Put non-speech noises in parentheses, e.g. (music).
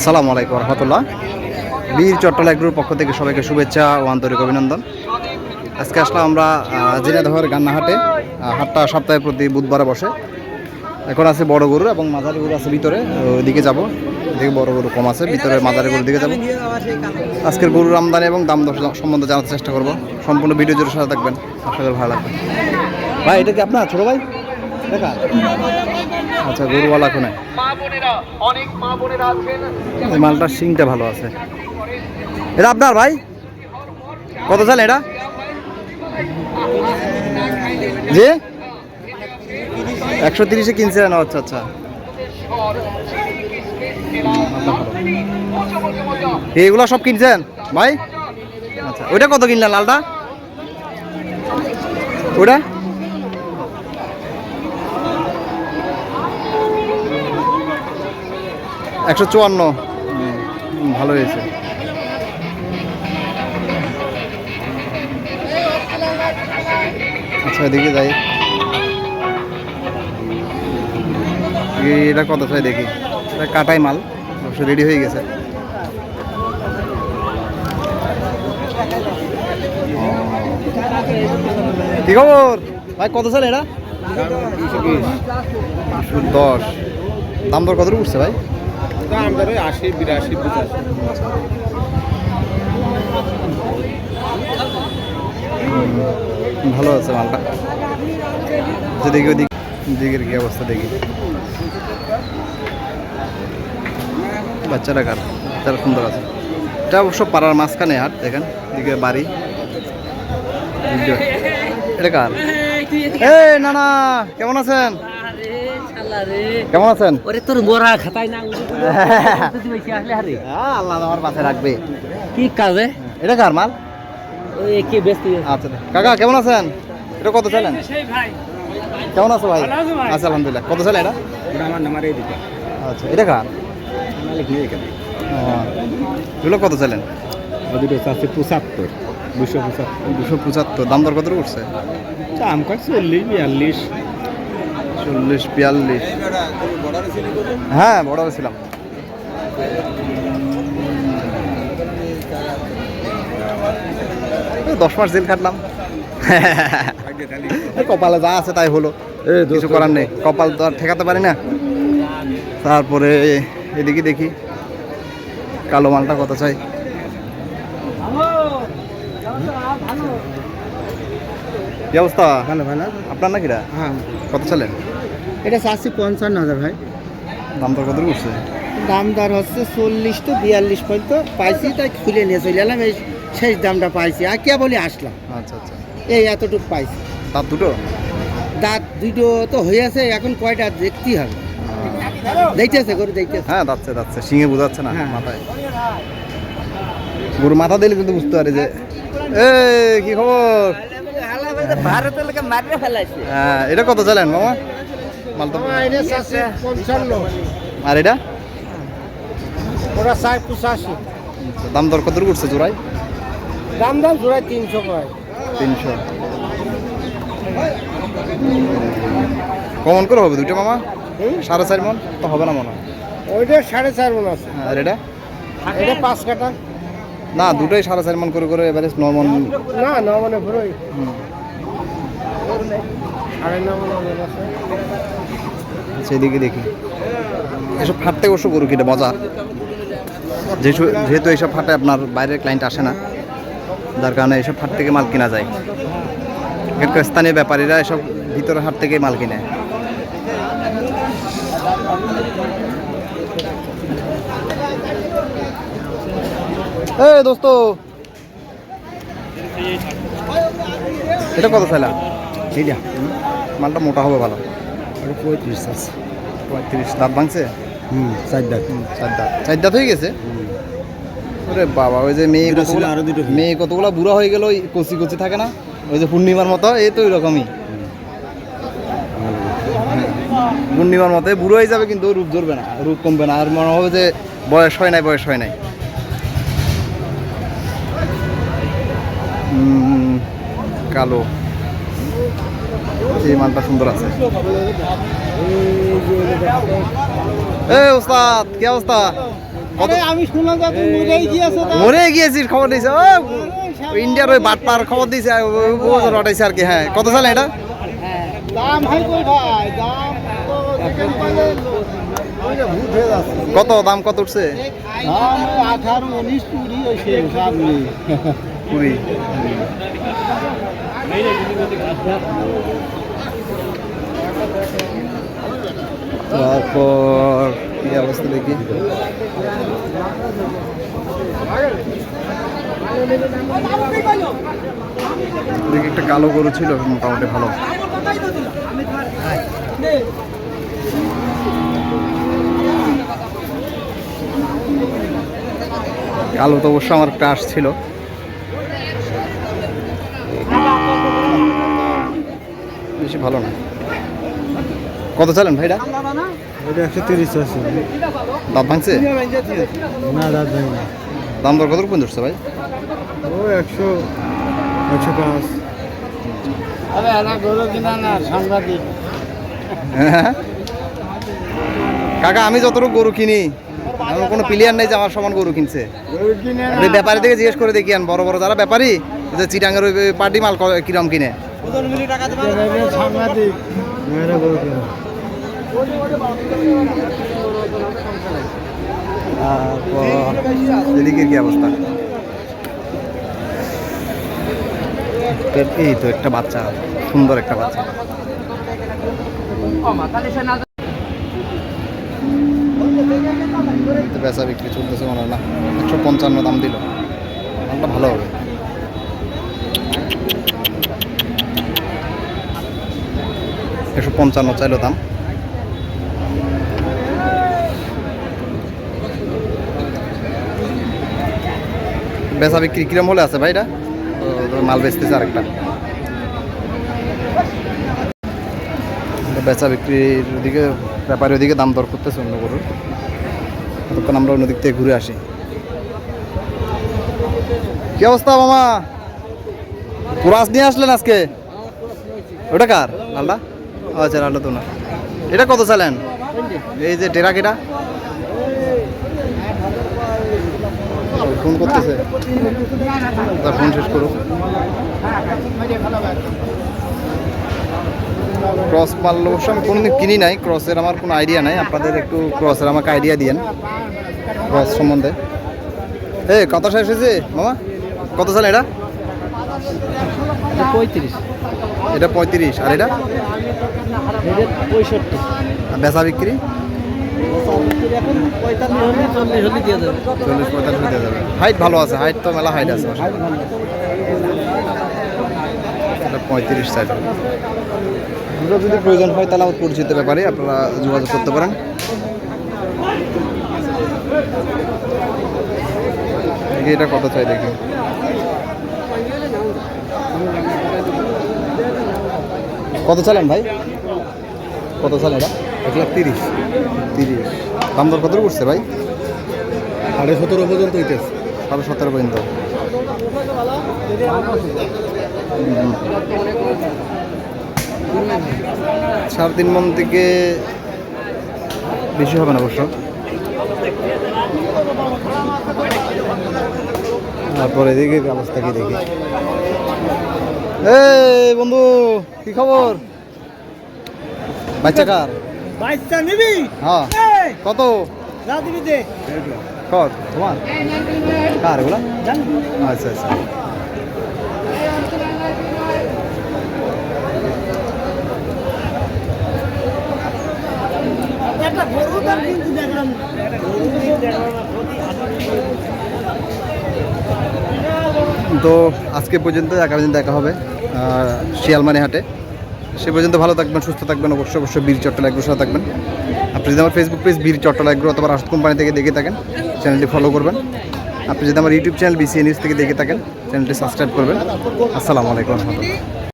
আসসালামু আলাইকুম রহমতুল্লাহ। বীর চট্টলা গ্রুপ পক্ষ থেকে সবাইকে শুভেচ্ছা ও আন্তরিক অভিনন্দন। আজকে আসলাম আমরা জিনাদহের গান্নাহাটে হাটটা সপ্তাহে প্রতি বুধবারে বসে। এখন আছে বড় গরু এবং মাঝারি গরু আছে ভিতরে, ওইদিকে যাব। এদিকে বড় গরু কম আছে, ভিতরে মাঝারি গরুর দিকে যাব। আজকের গরুর আমদানি এবং দাম দর সম্বন্ধে জানার চেষ্টা করব। সম্পূর্ণ ভিডিও জুড়ে সাথে থাকবেন। আশা করি ভালো লাগবে। ভাই, এটা কি আপনার? ছোটো ভাই? দেখা। আচ্ছা গরুওয়ালা কোনে? মালটার শিংটা ভালো আছে। এটা আপনার ভাই? কত চাল এটা? যে একশো তিরিশে কিনছেন আচ্ছা আচ্ছা। এইগুলো সব কিনছেন? ভাই? আচ্ছা ওইটা কত কিনলেন লালটা? ওটা একশো চুয়ান্ন। ভালো হয়েছে। আচ্ছা এদিকে যাই। এটা কত চাই দেখি? এটা কাটাই মাল অবশ্য রেডি হয়ে গেছে। কি খবর? ভাই কত চাল এটা? দুশো। দাম দর কত উঠছে ভাই? দাম ধরে আশি বিরাশি পঁচাশি ভালো আছে মালটা। দেখি ওদিক দিকের কি অবস্থা দেখি। বাচ্চাটা কার? বাচ্চারা সুন্দর আছে। এটা অবশ্য পাড়ার মাঝখানে হাট দেখেন দিকে বাড়ি। (laughs) এটা কার? এই না না কেমন আছেন? কেমন আছেন? ওরে তোর খাতাই না আল্লাহ আমার পাশে রাখবে। কি কাজে এটা কার মাল? ওই কি ব্যস্ত আচ্ছা কাকা কেমন আছেন? এটা কত চালেন কেমন আছো ভাই? আচ্ছা আলহামদুলিল্লাহ। কত চালেন এটা? আমার নাম্বার এই দিকে। আচ্ছা এটা কার? মালিক নেই এখানে। ও, এগুলো কত দুটো চাচ্ছে পঁচাত্তর দুশো পঁচাত্তর। দুশো পঁচাত্তর। দাম দর কত উঠছে? দাম কয় চল্লিশ বিয়াল্লিশ। চল্লিশ বিয়াল্লিশ। হ্যাঁ বড় ছিলাম। দশ মাস জেল খাটলাম। কপালে যা আছে তাই হলো। কিছু করার নেই। কপাল তো আর ঠেকাতে পারি না। তারপরে এদিকে দেখি কালো মালটা কত চাই? কি অবস্থা? ভালো ভালো। আপনার নাকি হ্যাঁ। কত চালেন এটা চাচ্ছি পঞ্চান্ন হাজার ভাই। দাম দর কত উঠছে? দাম দর হচ্ছে চল্লিশ তো বিয়াল্লিশ পর্যন্ত পাইছি তাই খুলে নিয়ে চলে এলাম এই শেষ দামটা পাইছি। আর কে বলে আসলাম। আচ্ছা আচ্ছা। এই এতটুকু পাইছি। তার দুটো? দাঁত দুটো তো হয়ে আছে এখন কয়টা দেখতেই হবে। দেখতেছে গরু দেখতেছে। হ্যাঁ যাচ্ছে যাচ্ছে শিঙে বোঝাচ্ছে না হ্যাঁ। মাথায়। গরু মাথা দিলে কিন্তু বুঝতে পারে যে এ কি খবর? ভারতের লোকে ফেলাইছে। হ্যাঁ এটা কত চালেন মামা? মাল তো আর এটা? ওরা চাই পঁচাশি। দাম দর কত উঠছে জোড়াই দাম দাম জোড়ায় তিনশো করে তিনশো। কমন করে হবে দুটো মামা? সাড়ে চার মন? তো হবে না মনে হয়। ওইটা সাড়ে চার মন আছে। আর এটা? এটা পাঁচ কাটা। না দুটোই সাড়ে চার মন করে করে এবারে ন মন। না ন মানে ভরোই হুম। সাড়ে ন মন আছে সেদিকে দেখি। এসব গরু যেহেতু এইসব হাটে আপনার বাইরের ক্লায়েন্ট আসে না। যার কারণে এইসব হাট থেকে মাল কিনা যায়। স্থানীয় ব্যাপারীরা এসব ভিতরের হাট থেকে মাল কিনে। দোস্ত, এটা কত চাইলা এইটা মালটা মোটা হবে ভালো। ওটা পঁয়ত্রিশ আছে। পঁয়ত্রিশ। দাঁত ভাঙছে? হুম চার দাঁত। চার দাঁত। চার দাঁত হয়ে গেছে? ওরে বাবা ওই যে মেয়ে কতগুলা আরও দুটো মেয়ে কতগুলো বুড়া হয়ে গেল ওই কচি কচি থাকে না? ওই যে পূর্ণিমার মতো এই তো ওই রকমই পূর্ণিমার মতো বুড়ো হয়ে যাবে কিন্তু রূপ ধরবে না রূপ কমবে না আর মনে হবে যে বয়স হয় নাই বয়স হয় নাই। কালো। এই মালটা সুন্দর আছে। এ ওস্তাদ কি অবস্থা? আমি শুনলাম। মরে গিয়েছিস খবর দিয়েছে। ও ইন্ডিয়ার ওই বাটপার খবর দিয়েছে রটাইছে আর কি হ্যাঁ। কত সালে এটা? কত দাম কত উঠছে? কুড়ি। তারপর কি অবস্থা দেখি? দেখি একটা কালো গরু ছিল, মোটামুটি ভালো। কালো তো অবশ্য আমার একটা আসছিল ভালো না। কত চালেন ভাইটা এটা একশো তিরিশ আছে। দাঁত ভাঙছে? না দাম দর কত পর্যন্ত উঠছে ভাই? ও একশো একশো পাঁচ। আরে এলা গরু কিনা না সাংবাদিক কাকা আমি যতটুকু গরু কিনি আমার কোনো প্লেয়ার নেই যে আমার সমান গরু কিনছে। ব্যাপারী থেকে জিজ্ঞেস করে দেখি আন বড় বড় যারা ব্যাপারী যে চিটাঙ্গের পার্টি মাল কিরম কিনে? সাংবাদিক। মেয়েরা গরু কিনে? এদিকের কি অবস্থা? এই তো একটা বাচ্চা সুন্দর একটা বাচ্চা। বেচা বিক্রি চলতেছে মনে হয় না। একশো পঞ্চান্ন দাম দিল। ভালো হবে। একশো পঞ্চান্ন চাইলো দাম। বেচা বিক্রি কিরম হলে আছে ভাই এটা ও, তো মাল বেচতেছে আরেকটা। বেচা বিক্রির ওদিকে ব্যাপারের ওদিকে দাম দর করতেছে অন্য গরুর। ততক্ষণ আমরা অন্যদিক থেকে ঘুরে আসি। কি অবস্থা মামা? কুরাস নিয়ে আসলেন আজকে? ওটা কার? লালটা আচ্ছা তো না। এটা কত চালেন? এই যে টেরা কেটা। ফোন করতেছে। তার ফোন শেষ করুক। ক্রস মারল অবশ্য আমি কোনোদিন কিনি নাই। ক্রসের আমার কোনো আইডিয়া নাই। আপনাদের একটু ক্রসের আমাকে আইডিয়া দিয়েন। ক্রস সম্বন্ধে। এ কত শেষ হয়েছে? মামা, কত সাল এটা? পঁয়ত্রিশ। এটা পঁয়ত্রিশ। আর এটা? পঁয়ষট্টি। বেচা বিক্রি? পঁয়তাল্লিশ চল্লিশ দিয়ে পঁয়তাল্লিশ হয়ে যাবে হাইট ভালো আছে হাইট তো মেলা হাইট আছে। এটা পঁয়ত্রিশ সাইজ যদি প্রয়োজন হয় তাহলে আমার পরিচিত ব্যাপারে আপনারা যোগাযোগ করতে পারেন। এটা কত চাই দেখি। কত চালেন ভাই? কত চাল এটা? এক লাখ তিরিশ। তিরিশ। দাম দর কত করছে ভাই? সাড়ে সতেরো পর্যন্ত হইতেছে সাড়ে সতেরো পর্যন্ত। সাড়ে তিন মন থেকে বেশি হবে না অবশ্য। তারপর এদিকে অবস্থা কি দেখি? এই বন্ধু কি খবর? বাচ্চা কার? বাইশটা নিবি? হ্যাঁ। কত? দে। কত তোমার? কার এগুলা? জানি। আচ্ছা আচ্ছা। একটা গরু দাম কিন্তু দেখলাম। তো আজকে পর্যন্ত, আগামী দিন দেখা হবে শিয়ালমানি হাটে সে পর্যন্ত ভালো থাকবেন, সুস্থ থাকবেন, অবশ্যই অবশ্যই বীর চট্টল এগ্রো সাথে থাকবেন। আপনি যদি আমার ফেসবুক পেজ বীর চট্টল এগ্রো অথবা রাষ্ট্র কোম্পানি থেকে দেখে থাকেন চ্যানেলটি ফলো করবেন। আপনি যদি আমার ইউটিউব চ্যানেল বিসিএ নিউজ থেকে দেখে থাকেন চ্যানেলটি সাবস্ক্রাইব করবেন। আসসালামু আলাইকুম। রহমতুল্লাহ